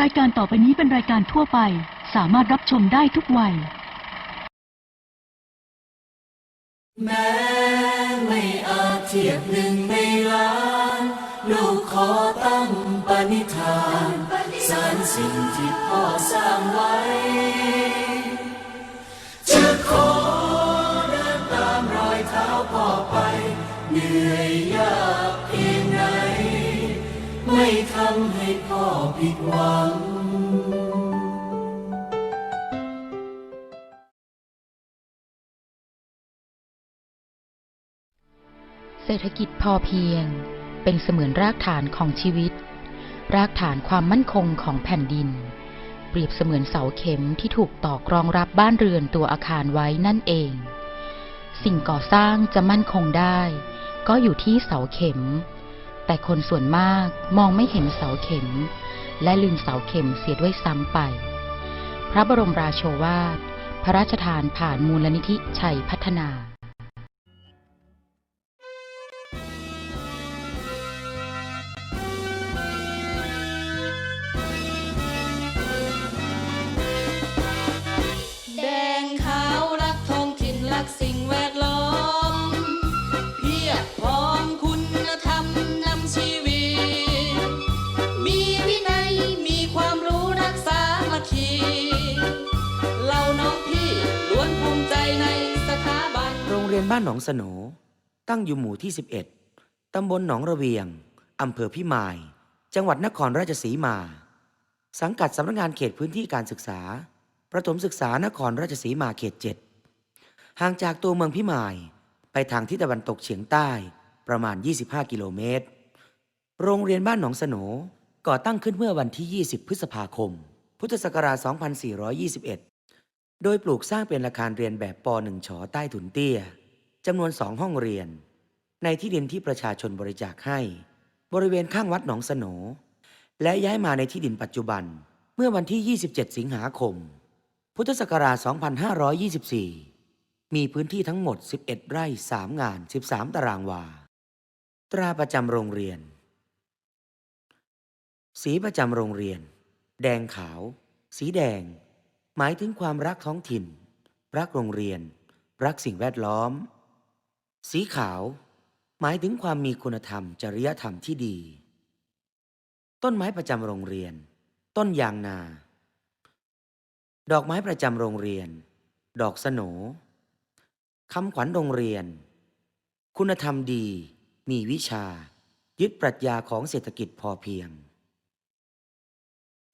รายการต่อไปนี้เป็นรายการทั่วไป สามารถรับชมได้ทุกวัย แม้ไม่อาจเทียบหนึ่งในล้าน ลูกขอตั้งปณิธานสารสิ่งที่พ่อสร้างไว้ จะขอเดินตามรอยเท้าพ่อไปเหนื่อย ให้พ่อผิดหวังเศรษฐกิจพอเพียง เป็นเสมือนรากฐานของชีวิต รากฐานความมั่นคงของแผ่นดิน เปรียบเสมือนเสาเข็มที่ถูกตอกรองรับบ้านเรือนตัวอาคารไว้นั่นเอง สิ่งก่อสร้างจะมั่นคงได้ ก็อยู่ที่เสาเข็ม แต่คนส่วนมากมองไม่เห็นเสาเข็ม และลืมเสาเข็มเสียด้วยซ้ำไป พระบรมราโชวาท พระราชทานผ่านมูลนิธิชัยพัฒนา เรียนบ้านหนองสนตั้งอยู่หมู่ที่ 11 ตำบลหนองระเวียง อำเภอพิมาย จังหวัดนครราชสีมา สังกัดสำนักงานเขตพื้นที่การศึกษา ประถมศึกษานครราชสีมาเขต 7 ห่างจากตัวเมืองพิมาย ไปทางทิศตะวันตกเฉียงใต้ประมาณ 25 กิโลเมตร โรงเรียนบ้านหนองสนก่อตั้งขึ้นเมื่อวันที่ 20 พฤษภาคม พุทธศักราช 2421 โดยปลูกสร้างเป็นอาคารเรียนแบบป .1 ชอใต้ถุนเตี้ย จำนวนสองห้องเรียน ในที่ดินที่ประชาชนบริจาคให้ บริเวณข้างวัดหนองสโหนและย้ายมาในที่ดินปัจจุบันเมื่อวันที่ 27 สิงหาคม พุทธศักราช 2524 มีพื้นที่ทั้งหมด 11 ไร่ 3 งาน 13 ตารางวา ตราประจำโรงเรียน สีประจำโรงเรียน แดงขาว สีแดง หมายถึงความรักท้องถิ่น รักโรงเรียน รักสิ่งแวดล้อม สีขาว หมายถึงความมีคุณธรรม จริยธรรมที่ดี ต้นไม้ประจำโรงเรียน ต้นยางนา ดอกไม้ประจำโรงเรียน ดอกสโหนคำขวัญโรงเรียน คุณธรรมดี มีวิชา ยึดปรัชญาของเศรษฐกิจพอเพียง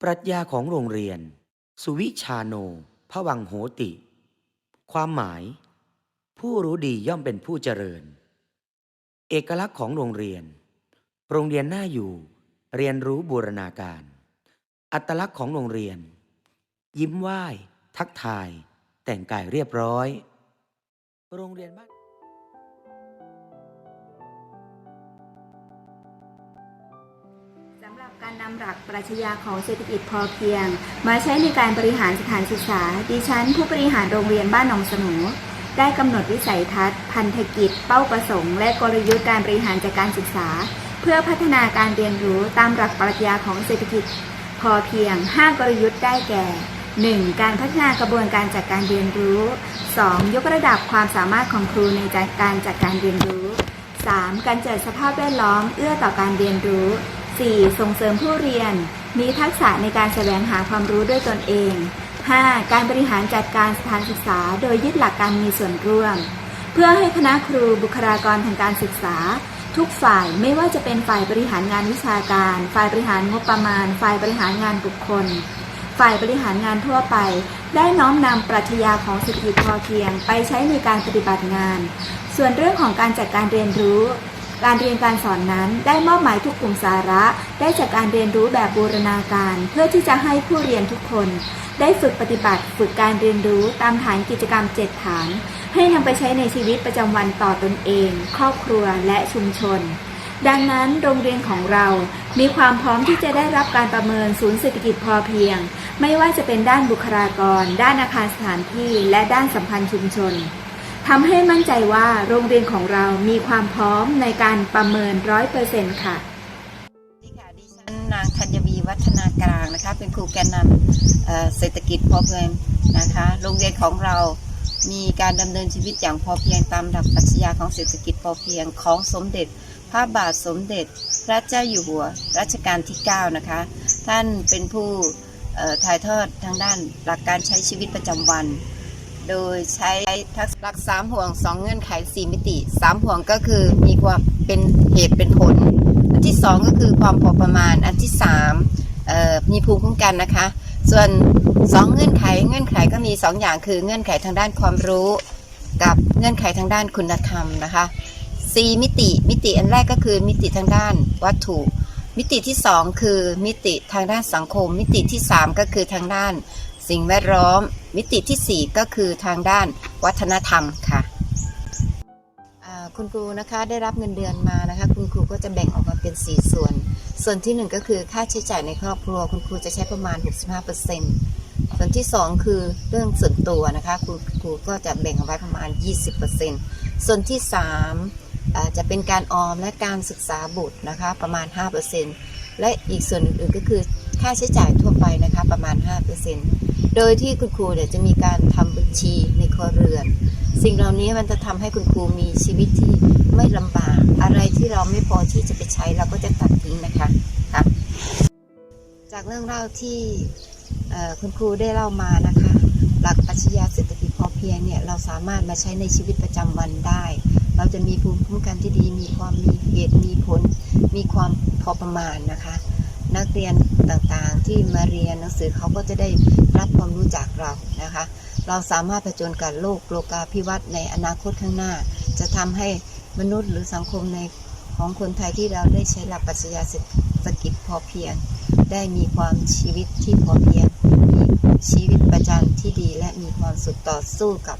ปรัชญาของโรงเรียน สุวิชาโนพวังโหติ ความหมาย ผู้รู้ดีย่อมเป็นผู้เจริญ เอกลักษณ์ของโรงเรียน โรงเรียนน่าอยู่ เรียนรู้บูรณาการ อัตลักษณ์ของโรงเรียน ยิ้มไหว้ ทักทาย แต่งกายเรียบร้อย โรงเรียนบ้านสำหรับการนำหลักปรัชญาของเศรษฐกิจพอเพียง มาใช้ในการบริหารสถานศึกษา ดิฉันผู้บริหารโรงเรียนบ้านหนองสนู ได้กำหนดวิสัยทัศน์ พันธกิจ เป้าประสงค์ และกลยุทธ์การบริหารจัดการศึกษา เพื่อพัฒนาการเรียนรู้ตามหลักปรัชญาของเศรษฐกิจ พอเพียง 5 กลยุทธ์ได้แก่ 1. การพัฒนากระบวนการจัดการเรียนรู้ 2. ยกระดับความสามารถของครูในการจัดการเรียนรู้ 3. การจัดสภาพแวดล้อมเอื้อต่อการเรียนรู้ 4. ส่งเสริมผู้เรียน มีทักษะในการแสวงหาความรู้ด้วยตนเอง 5. การบริหารจัดการสถานศึกษา โดยยึดหลักการมีส่วนร่วม เพื่อให้คณะครูบุคลากรทางการศึกษา ทุกฝ่ายไม่ว่าจะเป็นฝ่ายบริหารงานวิชาการ ฝ่ายบริหารงบประมาณ ฝ่ายบริหารงานบุคคล ฝ่ายบริหารงานทั่วไป ได้น้อมนำปรัชญาของเศรษฐกิจพอเพียง ไปใช้ในการปฏิบัติงาน ส่วนเรื่องของการจัดการเรียนรู้ การเรียนการสอนนั้นได้มอบหมายทุกกลุ่มสาระ ได้จากการเรียนรู้แบบบูรณาการ เพื่อที่จะให้ผู้เรียนทุกคน ได้ฝึกปฏิบัติ ฝึกการเรียนรู้ตามฐานกิจกรรมเจ็ดฐาน ให้นำไปใช้ในชีวิตประจำวันต่อตนเอง ครอบครัวและชุมชน ดังนั้นโรงเรียนของเรา มีความพร้อมที่จะได้รับการประเมินศูนย์เศรษฐกิจพอเพียง ไม่ว่าจะเป็นด้านบุคลากร ด้านอาคารสถานที่ และด้านสัมพันธ์ชุมชน ทำให้มั่นใจว่าโรงเรียนของเรามีความพร้อมในการประเมินร้อยเปอร์เซ็นต์ค่ะดีค่ะดิฉันนางธัญวีวัฒนากลางนะคะ เป็นครูแกนนำเเศรษฐกิจพอเพียงนะคะ โรงเรียนของเรามีการดำเนินชีวิตอย่างพอเพียงตามหลักปรัชญาของเศรษฐกิจพอเพียงของสมเด็จ พระบาทสมเด็จ พระเจ้าอยู่หัวรัชกาลที่ 9 นะคะ ท่านเป็นผู้ถ่ายทอดทางด้านหลักการใช้ชีวิตประจำวัน โดยใช้ทักษะหลักสามห่วงสองเงื่อนไขสี่มิติสามห่วงก็คือมีความเป็นเหตุเป็นผล อันที่สองก็คือความพอประมาณ อันที่สามมีภูมิคุ้มกันนะคะ ส่วนสองเงื่อนไขเงื่อนไขก็มีสองอย่างคือเงื่อนไขทางด้านความรู้ กับเงื่อนไขทางด้านคุณธรรมนะคะสี่มิติมิติอันแรกก็คือมิติทางด้านวัตถุ มิติที่สองคือมิติทางด้านสังคม มิติที่สามก็คือทางด้าน สิ่งแวดล้อม มิติที่สี่ก็คือทางด้านวัฒนธรรมค่ะคุณครูนะคะได้รับเงินเดือนมานะคะ คุณครูก็จะแบ่งออกมาเป็น 4 ส่วน ส่วนที่ 1 ก็คือค่าใช้จ่ายในครอบครัว คุณครูจะใช้ประมาณ 65%ส่วนที่ 2 คือเรื่องส่วนตัวนะคะคุณครูก็จะแบ่งเอาไว้ประมาณ 20%ส่วนที่3าจะเป็นการออมและการศึกษาบุตรนะคะ ประมาณ 5%และอีกส่วนอื่นๆก็คือค่าใช้จ่ายทั่วไปนะคะประมาณ 5% โดยที่คุณครูเนี่ยจะมีการทำบัญชีในครัวเรือน สิ่งเหล่านี้มันจะทำให้คุณครูมีชีวิตที่ไม่ลำบาก อะไรที่เราไม่พอที่จะไปใช้เราก็จะตัดทิ้งนะคะครับจากเรื่องเล่าที่คุณครูได้เล่ามานะคะ หลักปัชญาเศรษฐกิจพอเพียงเนี่ยเราสามารถมาใช้ในชีวิตประจำวันได้ เราจะมีภูมิคุ้มกันที่ดี มีความมีเหตุมีผล มีความพอประมาณนะคะ นักเรียนต่างๆ ที่มาเรียนหนังสือเขาก็จะได้รับความรู้จากเรานะคะ เราสามารถผจญกับโลกโลกาภิวัตน์ในอนาคตข้างหน้า จะทำให้มนุษย์หรือสังคมในของคนไทยที่เราได้ใช้หลักปรัชญาเศรษฐกิจพอเพียง ได้มีความชีวิตที่พอเพียง มีชีวิตประจำที่ดีและมีความสุขต่อสู้กับ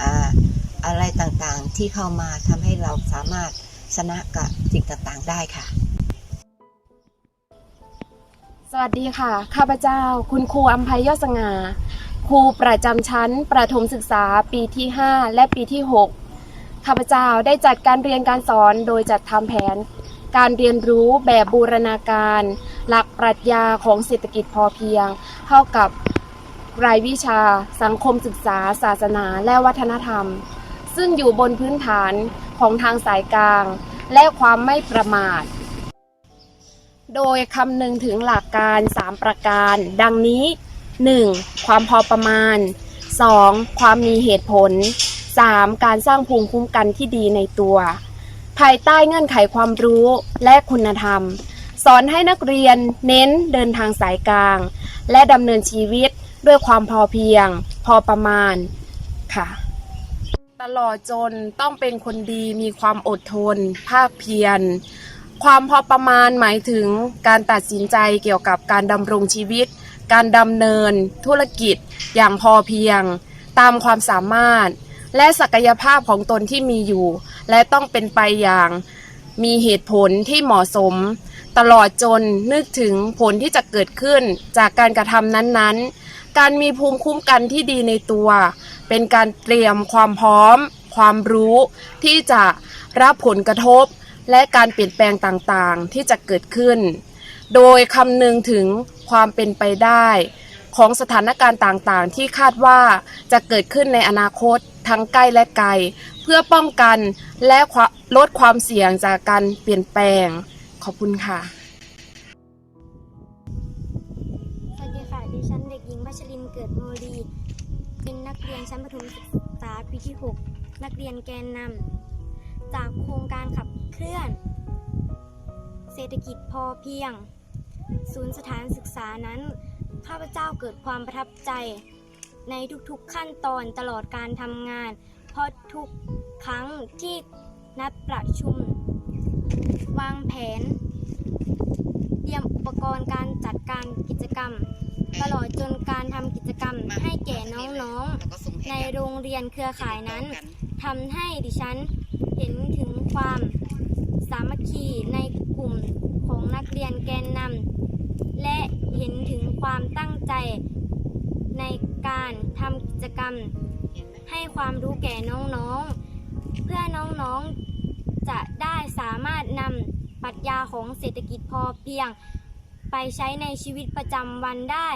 อ่าอะไรต่างๆ ที่เข้ามาทำให้เราสามารถชนะกับสิ่งต่างๆ ได้ค่ะ สวัสดีค่ะ ข้าพเจ้า คุณครูอัมภัยยอดสงาครูประจำชั้น ประถมศึกษาปีที่ 5 และปีที่ 6 ข้าพเจ้าได้จัดการเรียนการสอนโดยจัดทำแผน การเรียนรู้แบบบูรณาการ หลักปรัชญาของเศรษฐกิจพอเพียง เข้ากับรายวิชา สังคมศึกษา ศาสนา และวัฒนธรรม ซึ่งอยู่บนพื้นฐานของทางสายกลาง และความไม่ประมาท โดยคำนึงถึงหลักการ 3 ประการ ดังนี้ 1. ความพอประมาณ 2. ความมีเหตุผล 3. การสร้างภูมิคุ้มกันที่ดีในตัว ภายใต้เงื่อนไขความรู้และคุณธรรม สอนให้นักเรียนเน้นเดินทางสายกลาง และดำเนินชีวิตด้วยความพอเพียง พอประมาณค่ะ ตลอดจนต้องเป็นคนดีมีความอดทน ภาคเพียร ความพอประมาณหมายถึงการตัดสินใจเกี่ยวกับการดำรงชีวิต การดำเนิน ธุรกิจ อย่างพอเพียง ตามความสามารถ และศักยภาพของตนที่มีอยู่ และต้องเป็นไปอย่างมีเหตุผลที่เหมาะสม ตลอดจนนึกถึงผลที่จะเกิดขึ้นจากการกระทำนั้นๆ การมีภูมิคุ้มกันที่ดีในตัว เป็นการเตรียมความพร้อม ความรู้ที่จะรับผลกระทบ และการเปลี่ยนแปลงต่างๆ ที่จะเกิดขึ้น โดยคำนึงถึงความเป็นไปได้ ของสถานการณ์ต่างๆ ที่คาดว่าจะเกิดขึ้นในอนาคตทั้งใกล้และไกล เพื่อป้องกันและลดความเสี่ยงจากการเปลี่ยนแปลง ขอบคุณค่ะ สวัสดีค่ะ ดิฉันเด็กหญิงพัชรินเกิดโมลี เป็นนักเรียนชั้นประถมศึกษาปีที่ 6 นักเรียนแกนนำ จากโครงการขับเคลื่อน เศรษฐกิจพอเพียง ศูนย์สถานศึกษานั้น ข้าพเจ้าเกิดความประทับใจ ในทุกๆขั้นตอนตลอดการทำงาน เพราะทุกครั้งที่นัดประชุม วางแผน เตรียมอุปกรณ์การจัดการกิจกรรม ตลอดจนการทำกิจกรรมให้แก่น้องๆ ในโรงเรียนเครือข่ายนั้นทำให้ดิฉัน เห็นถึงความสามัคคีในกลุ่มของนักเรียนแกนนำและเห็นถึงความตั้งใจในการทำกิจกรรม ให้ความรู้แก่น้องๆ เพื่อน้องๆจะได้สามารถนำปรัชญาของเศรษฐกิจพอเพียง ไปใช้ในชีวิตประจำวันได้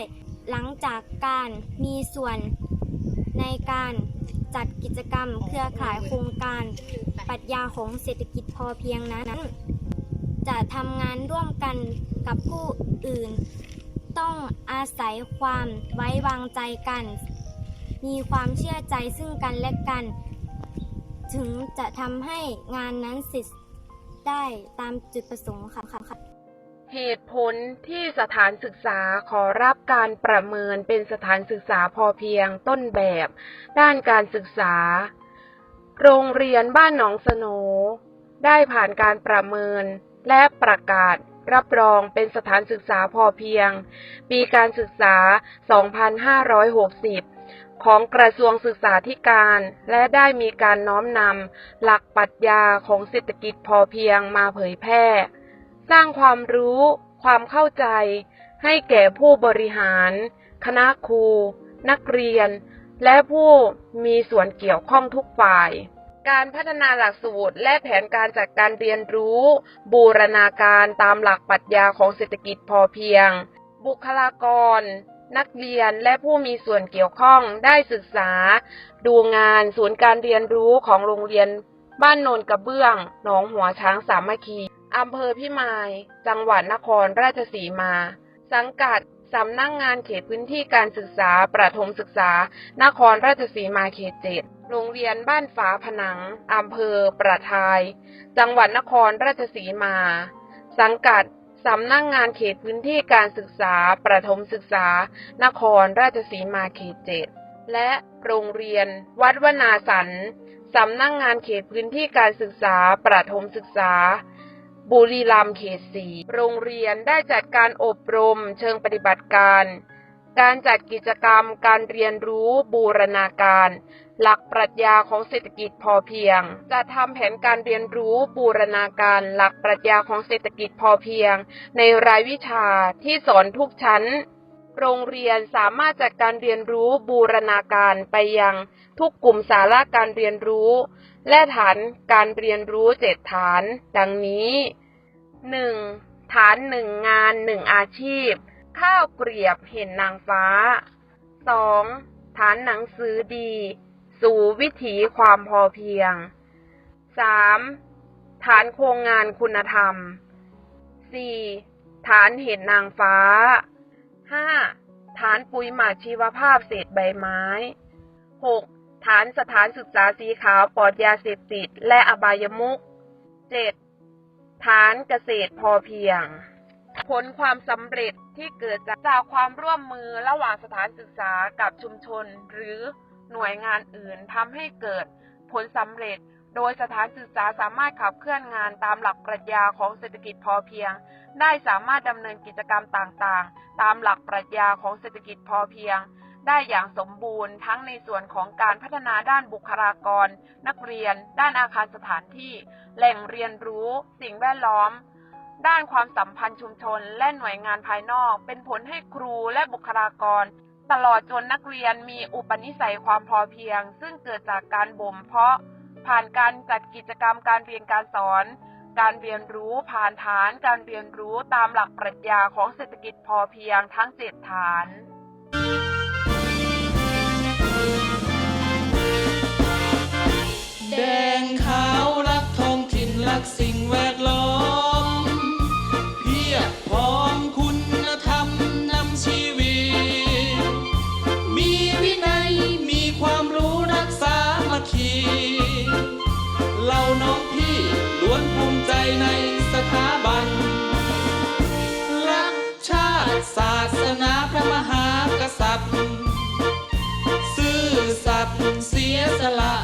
หลังจากการมีส่วนในการ จัดกิจกรรมเครือข่ายโครงการปรัชญาของเศรษฐกิจพอเพียงนั้น จะทำงานร่วมกันกับผู้อื่น ต้องอาศัยความไว้วางใจกัน มีความเชื่อใจซึ่งกันและกัน ถึงจะทำให้งานนั้นเสร็จได้ตามจุดประสงค์ค่ะค่ะค่ะ เหตุผลที่สถานศึกษาขอรับการประเมินเป็นสถานศึกษาพอเพียงต้นแบบ ด้านการศึกษา โรงเรียนบ้านหนองสโน ได้ผ่านการประเมินและประกาศรับรองเป็นสถานศึกษาพอเพียง ปีการศึกษา 2560ของกระทรวงศึกษาธิการ และได้มีการน้อมนำหลักปรัชญาของเศรษฐกิจพอเพียงมาเผยแพร่ สร้างความรู้ ความเข้าใจ ให้แก่ผู้บริหาร คณะครู นักเรียน และผู้มีส่วนเกี่ยวข้องทุกฝ่าย การพัฒนาหลักสูตรและแผนการจัดการเรียนรู้ บูรณาการตามหลักปรัชญาของเศรษฐกิจพอเพียง บุคลากรนักเรียนและผู้มีส่วนเกี่ยวข้องได้ศึกษา ดูงานศูนย์การเรียนรู้ของโรงเรียน บ้านโนนกระเบื้อง หนองหัวช้างสามัคคี อำเภอพิมาย จังหวัดนครราชสีมา สังกัดสำนักงงานเขตพื้นที่การศึกษาประถมศึกษา นครราชสีมาเขตเจ็ดโรงเรียนบ้านฝาผนังอำเภอประทาย จังหวัดนครราชสีมา สังกัดสำนักงงานเขตพื้นที่การศึกษาประถมศึกษา นครราชสีมาเขตเจ็ดและโรงเรียน วัดวนาสันสำนักงงานเขตพื้นที่การศึกษาประถมศึกษา บุรีรัมย์เขตสีโรงเรียนได้จัดการอบรมเชิงปฏิบัติการ การจัดกิจกรรมการเรียนรู้บูรณาการ หลักปรัชญาของเศรษฐกิจพอเพียง จะทำแผนการเรียนรู้บูรณาการหลักปรัชญาของเศรษฐกิจพอเพียง ในรายวิชาที่สอนทุกชั้น โรงเรียนสามารถจัดการเรียนรู้บูรณาการไปยังทุกกลุ่มสาระการเรียนรู้ และฐานการเรียนรู้เจ็ดฐาน ดังนี้ 1. ฐานหนึ่งงานหนึ่งอาชีพ ข้าวเกรียบเห็นนางฟ้า 2. ฐานหนังสือดี สู่วิถีความพอเพียง 3. ฐานโครงงานคุณธรรม 4. ฐานเห็นนางฟ้า 5. ฐานปุ๋ยหมักชีวภาพเศษใบไม้ 6. ฐานสถานศึกษาสีขาวปลอดยาเสพติด และอบายมุข 7. ฐานเกษตรพอเพียง ผลความสำเร็จที่เกิดจากความร่วมมือระหว่างสถานศึกษากับชุมชน หรือหน่วยงานอื่นทำให้เกิดผลสำเร็จ โดยสถานศึกษาสามารถขับเคลื่อนงานตามหลักปรัชญาของเศรษฐกิจพอเพียง ได้สามารถดำเนินกิจกรรมต่างๆ ตามหลักปรัชญาของเศรษฐกิจพอเพียง ได้อย่างสมบูรณ์ ทั้งในส่วนของการพัฒนาด้านบุคลากร นักเรียน ด้านอาคารสถานที่ แหล่งเรียนรู้ สิ่งแวดล้อม ด้านความสัมพันธ์ชุมชน และหน่วยงานภายนอก เป็นผลให้ครูและบุคลากร ตลอดจนนักเรียนมีอุปนิสัยความพอเพียง ซึ่งเกิดจากการบ่มเพาะ ผ่านการจัดกิจกรรมการเรียนการสอนการเรียนรู้ผ่านฐานการเรียนรู้ตามหลักปรัชญาของเศรษฐกิจพอเพียงทั้งเจ็ดฐาน แดงขาวรักท้องถิ่นรักสิ่งแวดล้อม เพียบพร้อมคุณธรรมนำชีวิต มีวินัยมีความรู้รักษามาคีเหล่าน้องพี่ล้วนภูมิใจในสถาบัน รักชาติศาสนาพระมหากษัตริย์ ซื่อสัตย์เสียสละ